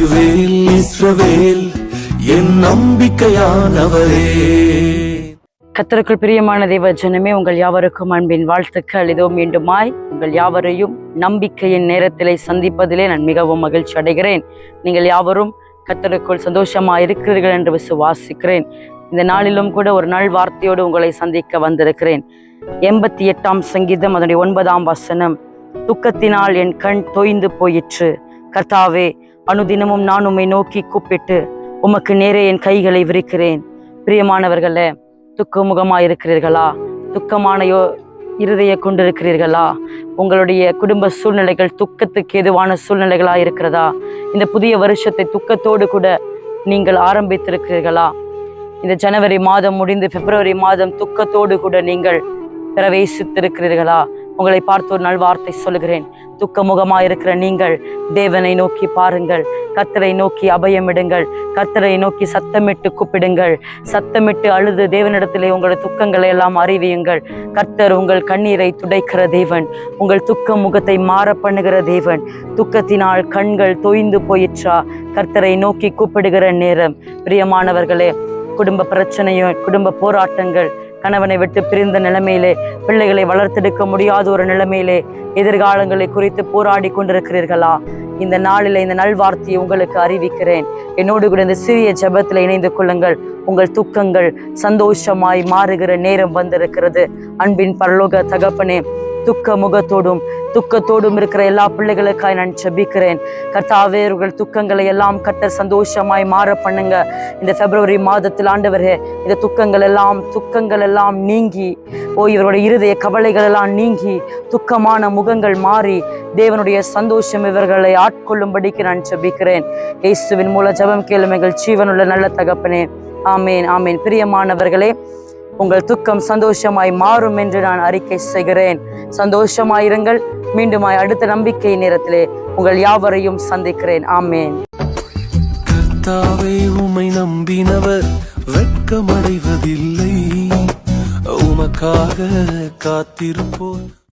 Emmanuel இஸ்ரவேல் என் நம்பிக்கையானவரே. கத்தருக்குள் பிரியமான தேவ ஜனமே உங்கள் யாவருக்கும் அன்பின் வாழ்த்துக்கள். இதோ மீண்டுமாய் உங்கள் யாவரையும் நம்பிக்கையின் நேரத்திலே சந்திப்பதிலே நான் மிகவும் மகிழ்ச்சி அடைகிறேன். நீங்கள் யாவரும் கத்தருக்குள் சந்தோஷமா இருக்கிறீர்கள் என்று விசுவாசிக்கிறேன். இந்த நாளிலும் கூட ஒரு நாள் வார்த்தையோடு உங்களை சந்திக்க வந்திருக்கிறேன். எண்பத்தி எட்டாம் சங்கீதம் அதனுடைய ஒன்பதாம் வசனம் துக்கத்தினால் என் கண் தொய்ந்து போயிற்று. கர்த்தாவே அனுதினமும் நான் உம்மை நோக்கி கூப்பிட்டு உமக்கு நேரே என் கைகளை விரிக்கிறேன். பிரியமானவர்களே துக்கமுகமாக இருக்கிறீர்களா துக்கமான யோ இருதய கொண்டிருக்கிறீர்களா? உங்களுடைய குடும்ப சூழ்நிலைகள் துக்கத்துக்கு எதுவான சூழ்நிலைகளா இருக்கிறதா இந்த புதிய வருஷத்தை துக்கத்தோடு கூட நீங்கள் ஆரம்பித்திருக்கிறீர்களா? இந்த ஜனவரி மாதம் முடிந்து பிப்ரவரி மாதம் துக்கத்தோடு கூட நீங்கள் பிரவேசித்திருக்கிறீர்களா? உங்களை பார்த்து ஒரு நாள் வார்த்தை சொல்லுகிறேன். துக்கமுகமாக இருக்கிற நீங்கள் தேவனை நோக்கி பாருங்கள். கத்தரை நோக்கி அபயமிடுங்கள் கத்தரை நோக்கி சத்தமிட்டு கூப்பிடுங்கள். சத்தமிட்டு அழுது தேவனிடத்திலே உங்கள் துக்கங்களை எல்லாம் அறிவியுங்கள். கர்த்தர் உங்கள் கண்ணீரை துடைக்கிற தேவன். உங்கள் துக்க முகத்தை மாற பண்ணுகிற தேவன். துக்கத்தினால் கண்கள் தொய்ந்து போயிற்றா. கர்த்தரை நோக்கி கூப்பிடுகிற நேரம். பிரியமானவர்களே குடும்ப பிரச்சனையும் குடும்ப போராட்டங்கள் கணவனை விட்டு பிரிந்த நிலைமையிலே பிள்ளைகளை வளர்த்தெடுக்க முடியாத ஒரு நிலைமையிலே எதிர்காலங்களை குறித்து போராடி கொண்டிருக்கிறீர்களா? இந்த நாளில் இந்த நல்வார்த்தையை உங்களுக்கு அறிவிக்கிறேன். என்னோடு கூட இந்த சிறிய ஜெபத்தில் இணைந்து கொள்ளுங்கள். உங்கள் துக்கங்கள் சந்தோஷமாய் மாறுகிற நேரம் வந்திருக்கிறது. அன்பின் பரலோக தகப்பனே துக்க முகத்தோடும் துக்கத்தோடும் இருக்கிற எல்லா பிள்ளைகளுக்காய் நான் செபிக்கிறேன் கர்த்தாவே உங்கள் துக்கங்களை எல்லாம் கட்ட சந்தோஷமாய் மாற பண்ணுங்க. இந்த பிப்ரவரி மாதத்தில் ஆண்டவரே இந்த துக்கங்கள் எல்லாம் துக்கங்கள் எல்லாம் நீங்கி ஓ இவருடைய இருதய கவலைகள் எல்லாம் நீங்கி துக்கமான முகங்கள் மாறி தேவனுடைய சந்தோஷம் இவர்களை ஆட்கொள்ளும்படிக்கு நான் செபிக்கிறேன் இயேசுவின் மூல ஜபம் கேளும் எங்கள் ஜீவனுள்ள நல்ல தகப்பனே. ஆமேன் ஆமேன். பிரியமானவர்களே உங்கள் துக்கம் சந்தோஷமாய் மாறும் என்று நான் அறிக்கை செய்கிறேன். சந்தோஷமாயிருங்கள். மீண்டுமாய் அடுத்த நம்பிக்கை நேரத்திலே உங்கள் யாவரையும் சந்திக்கிறேன். ஆமேன். கர்த்தாவே உமை நம்பினவர் வெட்கமடைவதில்லை. உமக்காக காத்திருப்போர்